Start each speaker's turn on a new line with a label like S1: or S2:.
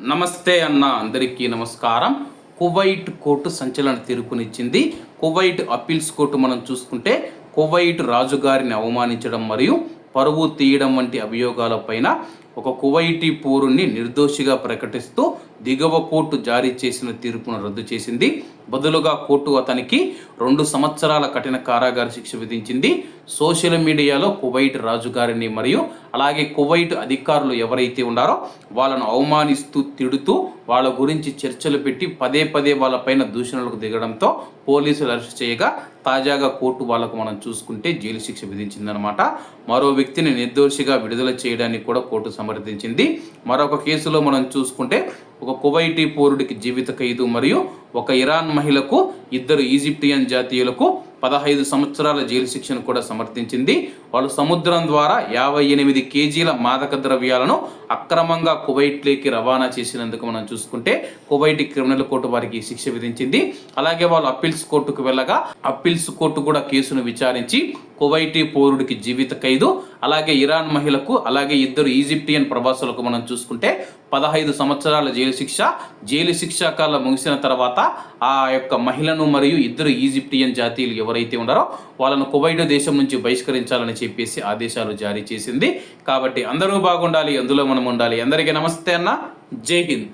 S1: నమస్తే అన్న అందరికీ నమస్కారం. కువైట్ కోర్టు సంచలన తీర్పునిచ్చింది. కువైట్ అప్పీల్స్ కోర్టు మనం చూసుకుంటే కువైట్ రాజుగారిని అవమానించడం మరియు పరువు తీయడం వంటి అభియోగాలపైన ఒక కువైటీ పౌరుణ్ణి నిర్దోషిగా ప్రకటిస్తూ దిగువ కోర్టు జారీ చేసిన తీర్పును రద్దు చేసింది. బదులుగా కోర్టు అతనికి రెండు సంవత్సరాల కఠిన కారాగార శిక్ష విధించింది. సోషల్ మీడియాలో కువైట్ రాజుగారిని మరియు అలాగే కువైట్ అధికారులు ఎవరైతే ఉన్నారో వాళ్ళను అవమానిస్తూ తిడుతూ వాళ్ళ గురించి చర్చలు పెట్టి పదే పదే వాళ్ళపైన దూషణలకు దిగడంతో పోలీసులు అరెస్ట్ చేయగా తాజాగా కోర్టు వాళ్ళకు మనం చూసుకుంటే జైలు శిక్ష విధించిందనమాట మరో వ్యక్తిని నిర్దోషిగా విడుదల చేయడానికి కూడా కోర్టు సమర్థించింది. మరొక కేసులో మనం చూసుకుంటే ఒక కువైటీ పౌరుడికి జీవిత ఖైదు మరియు ఒక ఇరాన్ మహిళకు ఇద్దరు ఈజిప్టియన్ జాతీయులకు పదహైదు సంవత్సరాల జైలు శిక్షను కూడా సమర్థించింది. వాళ్ళు సముద్రం ద్వారా యాభై ఎనిమిది కేజీల మాదక ద్రవ్యాలను అక్రమంగా కువైట్లోకి రవాణా చేసినందుకు మనం చూసుకుంటే కువైట్ క్రిమినల్ కోర్టు వారికి శిక్ష విధించింది. అలాగే వాళ్ళు అప్పీల్స్ కోర్టుకు వెళ్ళగా అప్పీల్స్ కోర్టు కూడా కేసును విచారించి కువైటీ పౌరుడికి జీవిత ఖైదు అలాగే ఇరాన్ మహిళకు అలాగే ఇద్దరు ఈజిప్టియన్ ప్రవాసులకు మనం చూసుకుంటే పదహైదు సంవత్సరాల జైలు శిక్ష. జైలు శిక్ష కాలం ముగిసిన తర్వాత ఆ యొక్క మహిళను మరియు ఇద్దరు ఈజిప్టియన్ జాతీయులు ఎవరైతే ఉన్నారో వాళ్ళను కువైట్ దేశం నుంచి బహిష్కరించాలని చెప్పేసి ఆదేశాలు జారీ చేసింది. కాబట్టి అందరూ బాగుండాలి అందులో మనం ఉండాలి. అందరికీ నమస్తే అన్న. జై హింద్.